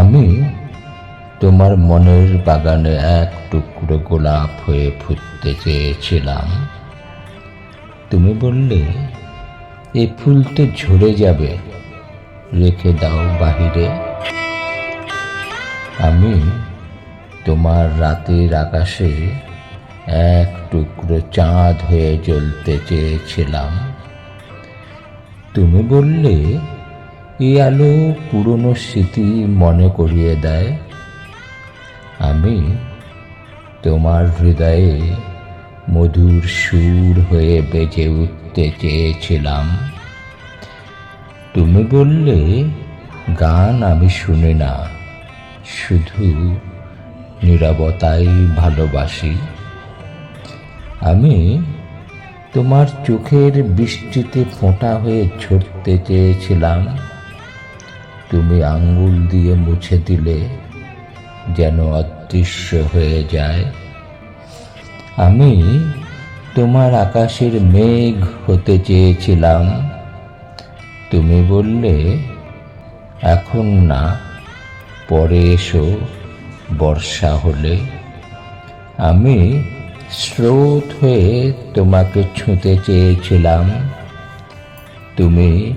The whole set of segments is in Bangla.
আমি তোমার মনের বাগানে এক টুকরো গোলাপ হয়ে ফুটতে চেয়েছিলাম। তুমি বললে, এ ফুল তো ঝরে যাবে, রেখে দাও বাহিরে। আমি তোমার রাতের আকাশে এক টুকরো চাঁদ হয়ে জ্বলতে চেয়েছিলাম। তুমি বললে এই আলো পুরনো স্মৃতি মনে করিয়ে দেয়। আমি তোমার হৃদয়ে মধুর সুর হয়ে বেজে উঠতে চেয়েছিলাম। তুমি বললে, গান আমি শুনি না, শুধু নিরবতাই ভালোবাসি। আমি তোমার চোখের বৃষ্টিতে ফোঁটা হয়ে ঝরতে চেয়েছিলাম। তুমি আঙ্গুল দিয়ে মুছে দিলে যেন অদৃশ্য হয়ে যায়। আমি তোমার আকাশের মেঘ হতে চেয়েছিলাম। তুমি বললে, এখন না, পরে এসো, বর্ষা হলে। আমি স্রোত হয়ে তোমাকে ছুঁতে চেয়েছিলাম। তুমি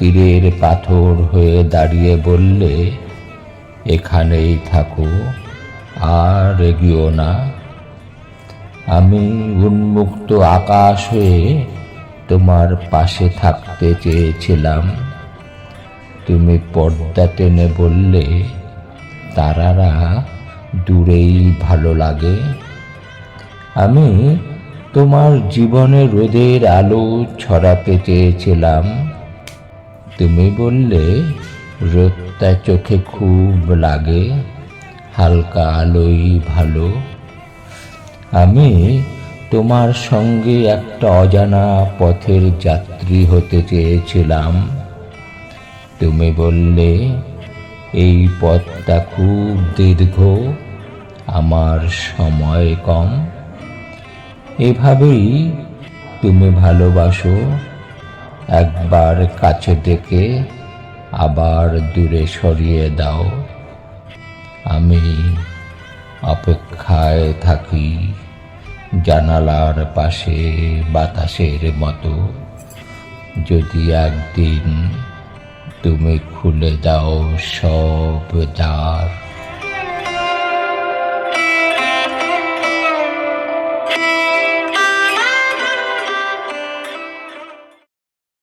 তীরের পাথর হয়ে দাঁড়িয়ে বললে, এখানেই থাকো, আর এগিও না। আমি উন্মুক্ত আকাশ হয়ে তোমার পাশে থাকতে চেয়েছিলাম। তুমি পর্দা টেনে বললে, তারারা দূরেই ভালো লাগে। আমি তোমার জীবনে রোদের আলো ছড়াতে চেয়েছিলাম। তুমি বললে রোদটা চোখে খুব লাগে, হালকা আলোই ভালো। আমি তোমার সঙ্গে একটা অজানা পথের যাত্রী হতে চেয়েছিলাম। তুমি বললে, এই পথটা খুব দীর্ঘ, আমার সময় কম। এভাবেই তুমি ভালোবাসো একবার কাছে ডেকে আবার দূরে সরিয়ে দাও। আমি অপেক্ষায় থাকি জানালার পাশে বাতাসের মতো। যদি একদিন তুমি খুলে দাও সব দ্বার।